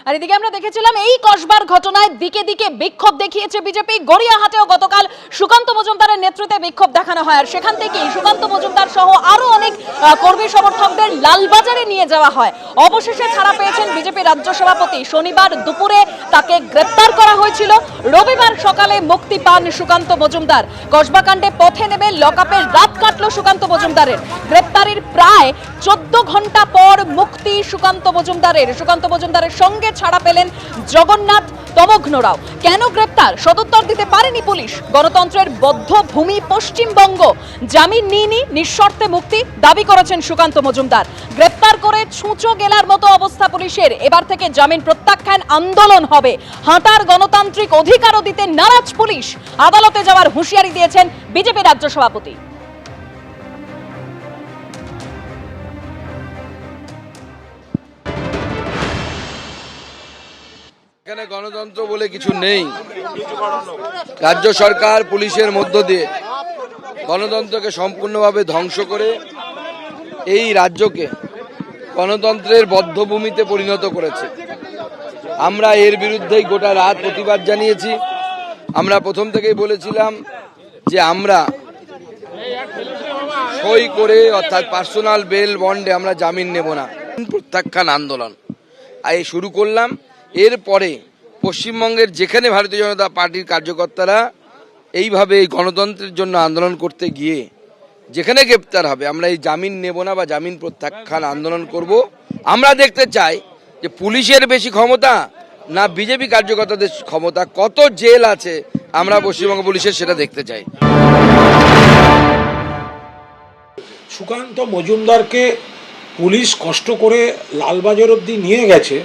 আর এদিকে আমরা দেখেছিলাম এই কসবার ঘটনায় দিকে দিকে বিক্ষোভ দেখিয়েছে বিজেপি। গড়িয়াহাটেও গতকাল সুকান্ত মজুমদারের নেতৃত্বে বিক্ষোভ দেখানো হয়। আর সেখান থেকেই সুকান্ত মজুমদার সহ আরও অনেক কর্মী সমর্থকদের লালবাজারে নিয়ে যাওয়া হয়। অবশেষে ছাড়া পেয়েছেন বিজেপি রাজ্য সভাপতি। শনিবার দুপুরে তাকে গ্রেপ্তার করা হয়েছিল। রবিবার সকালে মুক্তি পান সুকান্ত মজুমদার। কসবাকাণ্ডে পথে নেমে লকআপের রাত কাটলো সুকান্ত মজুমদারের। গ্রেপ্তারির প্রায় চোদ্দ ঘণ্টা পর মুক্তি সুকান্ত মজুমদারের। সুকান্ত মজুমদারের সঙ্গে ছাড়া পেলেন জগন্নাথ তমঘ্নরাও কেন গ্রেপ্তার? সদুত্তর দিতে পারেনি পুলিশ। গণতন্ত্রের বদ্ধ ভূমি পশ্চিমবঙ্গ। জামিন নিইনি, নিঃশর্তে মুক্তি দাবি করেছেন সুকান্ত মজুমদার। গ্রেপ্তার করে ছুঁচো গেলার মতো অবস্থা পুলিশের। এবার থেকে জামিন প্রত্যাখ্যান আন্দোলন হবে। হাঁটার গণতান্ত্রিক অধিকারও দিতে নারাজ পুলিশ। আদালতে যাওয়ার হুঁশিয়ারি দিয়েছেন বিজেপি রাজ্য সভাপতি। এখানে গণতন্ত্র বলে কিছু নেই। রাজ্য সরকার পুলিশের মধ্য দিয়ে গণতন্ত্রকে সম্পূর্ণভাবে ধ্বংস করে এই রাজ্যকে গণতন্ত্রের বদ্ধভূমিতে পরিণত করেছে। আমরা এর বিরুদ্ধেই গোটা রাত প্রতিবাদ জানিয়েছি। আমরা প্রথম থেকেই বলেছিলাম যে আমরা সই করে, অর্থাৎ পার্সোনাল বেল বন্ডে আমরা জামিন নেব না। প্রত্যাখ্যান আন্দোলন। এই শুরু করলাম। এরপরে পশ্চিমবঙ্গের যেখানে ভারতীয় জনতা পার্টির কার্যকর্তারা এইভাবে এই গণতন্ত্রের জন্য আন্দোলন করতে গিয়ে যেখানে গ্রেপ্তার হবে, আমরা এই জামিন নেব না বা জামিন প্রত্যাখ্যান আন্দোলন করব। আমরা দেখতে চাই যে পুলিশের বেশি ক্ষমতা না বিজেপি কার্যকর্তাদের ক্ষমতা, কত জেল আছে আমরা পশ্চিমবঙ্গ পুলিশের সেটা দেখতে চাই। সুকান্ত মজুমদারকে পুলিশ কষ্ট করে লালবাজার অবধি নিয়ে গেছে।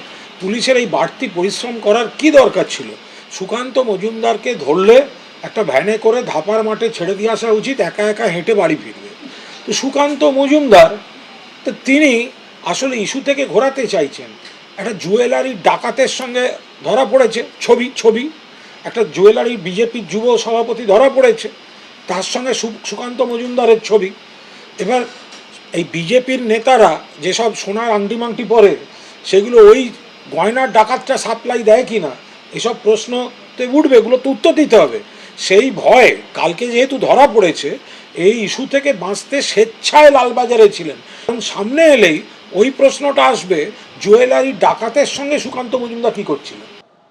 পুলিশের এই বাড়তি পরিশ্রম করার কি দরকার ছিল? সুকান্ত মজুমদারকে ধরলে একটা ভ্যানে করে ধাপার মাঠে ছেড়ে দিয়ে আসা উচিত, একা একা হেঁটে বাড়ি ফিরবে। তো সুকান্ত মজুমদার, তো তিনি আসলে ইস্যু থেকে ঘোরাতে চাইছেন। একটা জুয়েলারি ডাকাতের সঙ্গে ধরা পড়েছে, ছবি ছবি। একটা জুয়েলারি বিজেপির যুব সভাপতি ধরা পড়েছে, তার সঙ্গে সুকান্ত মজুমদারের ছবি। এবার এই বিজেপির নেতারা যেসব সোনার আংটি মাংটি পরে, সেগুলো ওই গয়নার ডাকাতটা সাপ্লাই দেয় কি না এসব প্রশ্ন তো উঠবে, এগুলো তো উত্তর দিতে হবে। সেই ভয়ে কালকে যেহেতু ধরা পড়েছে, এই ইস্যু থেকে বাঁচতে স্বেচ্ছায় লালবাজারে ছিলেন। কারণ সামনে এলেই ওই প্রশ্নটা আসবে, জুয়েলারি ডাকাতের সঙ্গে সুকান্ত মজুমদার কী করছিল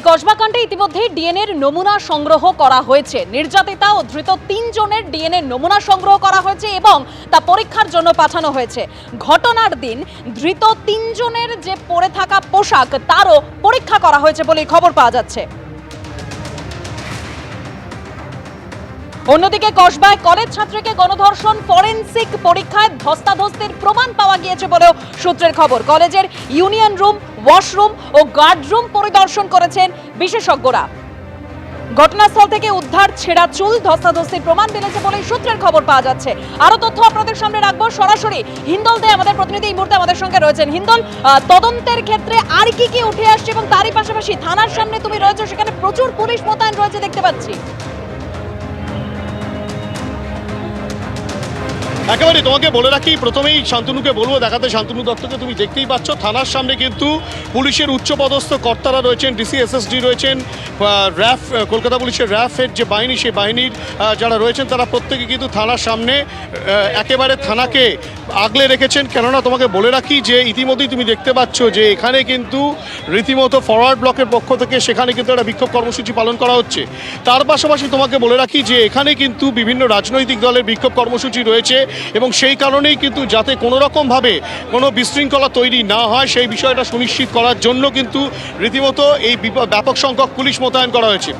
কসবাকাণ্ডে ইতিমধ্যে ডিএনএ নমুনা সংগ্রহ করা হয়েছে। নির্যাতিতা ও ধৃত তিনজনের ডিএনএ নমুনা সংগ্রহ করা হয়েছে এবং তা পরীক্ষার জন্য পাঠানো হয়েছে। ঘটনার দিন ধৃত তিনজনের যে পরে থাকা পোশাক, তারও পরীক্ষা করা হয়েছে বলে খবর পাওয়া যাচ্ছে। অন্যদিকে কসবায় কলেজ ছাত্রীকে গণধর্ষণ ফরেন্সিক পরীক্ষায় ধস্তাধস্তির প্রমাণ পাওয়া গিয়েছে বলেও সূত্রের খবর। কলেজের ইউনিয়ন রুম, ওয়াশরুম ও গার্ড রুম পরিদর্শন করেছেন বিশেষজ্ঞরা। ঘটনাস্থল থেকে উদ্ধার, ছেঁড়া চুল, ধস্তাধস্তির প্রমাণ মিলেছে বলেই সূত্রের খবর পাওয়া যাচ্ছে। আরও তথ্য আপনাদের সামনে রাখব। সরাসরি হিন্দল দে আমাদের প্রতিনিধি এই মুহূর্তে আমাদের সঙ্গে রয়েছেন। হিন্দল তদন্তের ক্ষেত্রে আর কি কি উঠে আসছে এবং তারই পাশাপাশি থানার সামনে তুমি রয়েছে, সেখানে প্রচুর পুলিশ মোতায়েন রয়েছে দেখতে পাচ্ছি। একেবারে তোমাকে বলে রাখি, প্রথমেই শান্তনুকে বলব, দেখাতে শান্তনু দত্তকে তুমি দেখতেই পাচ্ছ। থানার সামনে কিন্তু পুলিশের উচ্চপদস্থ কর্তারা রয়েছেন ডিসি এসএসডি রয়েছেন র্যাফ কলকাতা পুলিশের র্যাফের যে বাহিনী, সেই বাহিনীর যারা রয়েছেন, তারা প্রত্যেকে কিন্তু থানার সামনে একেবারে থানাকে আগলে রেখেছেন। কেননা তোমাকে বলে রাখি যে ইতিমধ্যেই তুমি দেখতে পাচ্ছ যে এখানে কিন্তু রীতিমতো ফরওয়ার্ড ব্লকের পক্ষ থেকে সেখানে কিন্তু একটা বিক্ষোভ কর্মসূচি পালন করা হচ্ছে। তার পাশাপাশি তোমাকে বলে রাখি যে এখানে কিন্তু বিভিন্ন রাজনৈতিক দলের বিক্ষোভ কর্মসূচি রয়েছে। এবং সেই কারণেই কিন্তু যাতে কোনো রকমভাবে কোনো বিশৃঙ্খলা তৈরি না হয়, সেই বিষয়টা সুনিশ্চিত করার জন্য কিন্তু রীতিমতো এই ব্যাপক সংখ্যক পুলিশ মোতায়েন করা হয়েছে।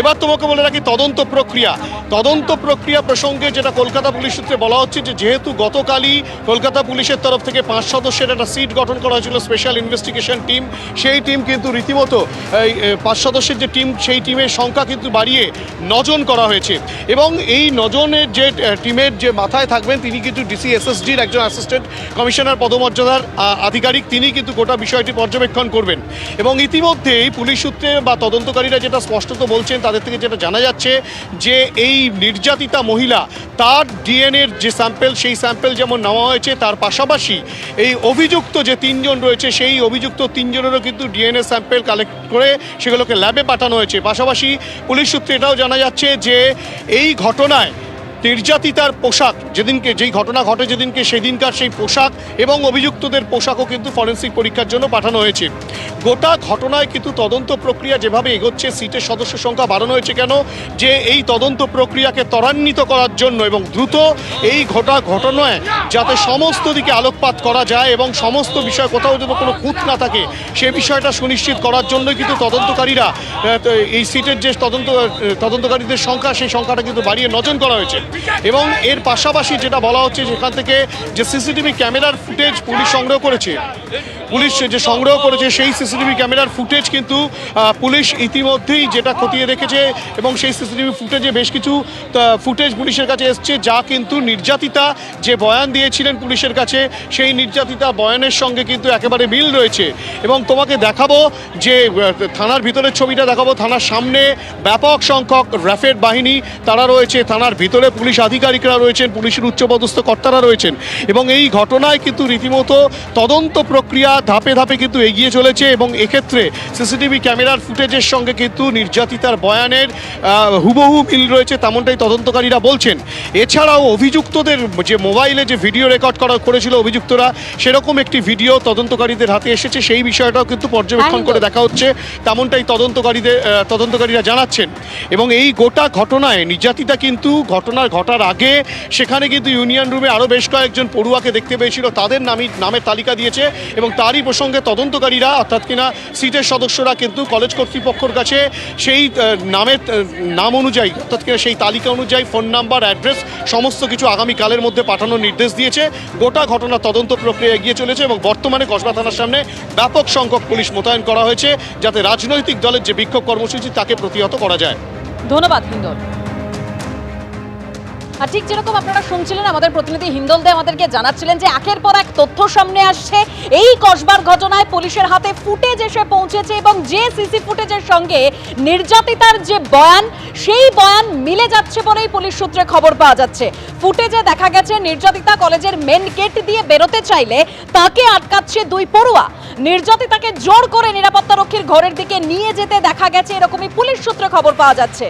এবার তোমাকে বলে রাখি তদন্ত প্রক্রিয়া। তদন্ত প্রক্রিয়া প্রসঙ্গে যেটা কলকাতা পুলিশ সূত্রে বলা হচ্ছে যে, যেহেতু গতকালই কলকাতা পুলিশের তরফ থেকে পাঁচ সদস্যের একটা সিট গঠন করা হয়েছিল, স্পেশাল ইনভেস্টিগেশন টিম, সেই টিম কিন্তু রীতিমতো, এই পাঁচ সদস্যের যে টিম, সেই টিমের সংখ্যা কিন্তু বাড়িয়ে নজন করা হয়েছে। এবং এই নজনের যে টিমের যে মাথায় থাকবেন তিনি কিন্তু ডিসি এসএসডির একজন অ্যাসিস্ট্যান্ট কমিশনার পদমর্যাদার আধিকারিক। তিনি কিন্তু গোটা বিষয়টি পর্যবেক্ষণ করবেন। এবং ইতিমধ্যেই পুলিশ সূত্রে বা তদন্তকারীরা যেটা স্পষ্টত বলছেন, তাদের থেকে যেটা জানা যাচ্ছে যে এই নির্যাতিতা মহিলা, তার ডিএনএর যে স্যাম্পেল সেই স্যাম্পেল যেমন নেওয়া হয়েছে, তার পাশাপাশি এই অভিযুক্ত যে তিনজন রয়েছে, সেই অভিযুক্ত তিনজনেরও কিন্তু ডিএনএ স্যাম্পেল কালেক্ট করে সেগুলোকে ল্যাবে পাঠানো হয়েছে। পাশাপাশি পুলিশ সূত্রে এটাও জানা যাচ্ছে যে এই ঘটনায় নির্যাতিতার পোশাক যেদিনকে, যেই ঘটনা ঘটে যেদিনকে, সেদিনকার সেই পোশাক এবং অভিযুক্তদের পোশাকও কিন্তু ফরেন্সিক পরীক্ষার জন্য পাঠানো হয়েছে। গোটা ঘটনায় কিন্তু তদন্ত প্রক্রিয়া যেভাবে এগোচ্ছে, সিটের সদস্য সংখ্যা বাড়ানো হয়েছে কেন? যে এই তদন্ত প্রক্রিয়াকে ত্বরান্বিত করার জন্য এবং দ্রুত এই ঘটা ঘটনায় যাতে সমস্ত দিকে আলোকপাত করা যায় এবং সমস্ত বিষয় কোথাও যেন কোনো খুঁত না থাকে, সে বিষয়টা সুনিশ্চিত করার জন্য কিন্তু তদন্তকারীরা এই সিটের যে তদন্ত, তদন্তকারীদের সংখ্যা, সেই সংখ্যাটা কিন্তু বাড়িয়ে নজন করা হয়েছে। এবং এর পাশাপাশি যেটা বলা হচ্ছে, যেখান থেকে যে সিসিটিভি ক্যামেরার ফুটেজ পুলিশ সংগ্রহ করেছে পুলিশ যে সংগ্রহ করেছে সেই সিসিটিভি ক্যামেরার ফুটেজ কিন্তু পুলিশ ইতিমধ্যেই যেটা খতিয়ে রেখেছে এবং সেই সিসিটিভি ফুটেজে বেশ কিছু ফুটেজ পুলিশের কাছে এসছে যা কিন্তু নির্যাতিতা যে বয়ান দিয়েছিলেন পুলিশের কাছে, সেই নির্যাতিতা বয়ানের সঙ্গে কিন্তু একেবারে মিল রয়েছে। এবং তোমাকে দেখাবো যে থানার ভিতরের ছবিটা দেখাবো। থানার সামনে ব্যাপক সংখ্যক র্যাফেড বাহিনী, তারা রয়েছে। থানার ভিতরে পুলিশ আধিকারিকরা রয়েছেন, পুলিশের উচ্চপদস্থ কর্তারা রয়েছেন। এবং এই ঘটনায় কিন্তু রীতিমতো তদন্ত প্রক্রিয়া ধাপে ধাপে কিন্তু এগিয়ে চলেছে এবং এক্ষেত্রে সিসিটিভি ক্যামেরার ফুটেজের সঙ্গে কিন্তু নির্যাতিতার বয়ানের হুবহু মিল রয়েছে তেমনটাই তদন্তকারীরা বলছেন। এছাড়াও অভিযুক্তদের যে মোবাইলে যে ভিডিও রেকর্ড করা করেছিল অভিযুক্তরা সেরকম একটি ভিডিও তদন্তকারীদের হাতে এসেছে। সেই বিষয়টাও কিন্তু পর্যবেক্ষণ করে দেখা হচ্ছে তেমনটাই তদন্তকারীদের তদন্তকারীরা জানাচ্ছেন। এবং এই গোটা ঘটনায় নির্যাতিতা কিন্তু ঘটনার ঘটার আগে সেখানে কিন্তু ইউনিয়ন রুমে আরও বেশ কয়েকজন পড়ুয়াকে দেখতে পেয়েছিল। তাদের নামই নামের তালিকা দিয়েছে এবং তারই প্রসঙ্গে তদন্তকারীরা, অর্থাৎ কিনা সিটের সদস্যরা কিন্তু কলেজ কর্তৃপক্ষের কাছে সেই নামের নাম অনুযায়ী, অর্থাৎ কিনা সেই তালিকা অনুযায়ী ফোন নাম্বার, অ্যাড্রেস, সমস্ত কিছু আগামীকালের মধ্যে পাঠানোর নির্দেশ দিয়েছে। গোটা ঘটনা তদন্ত প্রক্রিয়া এগিয়ে চলেছে এবং বর্তমানে কসবা থানার সামনে ব্যাপক সংখ্যক পুলিশ মোতায়েন করা হয়েছে যাতে রাজনৈতিক দলের যে বিক্ষোভ কর্মসূচি, তাকে প্রতিহত করা যায়। ধন্যবাদ, হিন্দল। আর ঠিক যেরকম আপনারা শুনছিলেন, আমাদের প্রতিনিধি হিন্দল দে আমাদেরকে জানাচ্ছিলেন যে একের পর এক তথ্য সামনে আসছে। এই কসবার ঘটনায় পুলিশের হাতে ফুটেজ এসে পৌঁছেছে এবং যে সিসি ফুটেজের সঙ্গে নির্যাতিতার যে বয়ান, সেই বয়ান মিলে যাচ্ছে বলেই পুলিশ সূত্রে খবর পাওয়া যাচ্ছে। ফুটেজে দেখা গেছে, নির্যাতিতা কলেজের মেন গেট দিয়ে বেরোতে চাইলে তাকে আটকাচ্ছে দুই পড়ুয়া। নির্যাতিতাকে জোর করে নিরাপত্তারক্ষীর ঘরের দিকে নিয়ে যেতে দেখা গেছে, এরকমই পুলিশ সূত্রে খবর পাওয়া যাচ্ছে।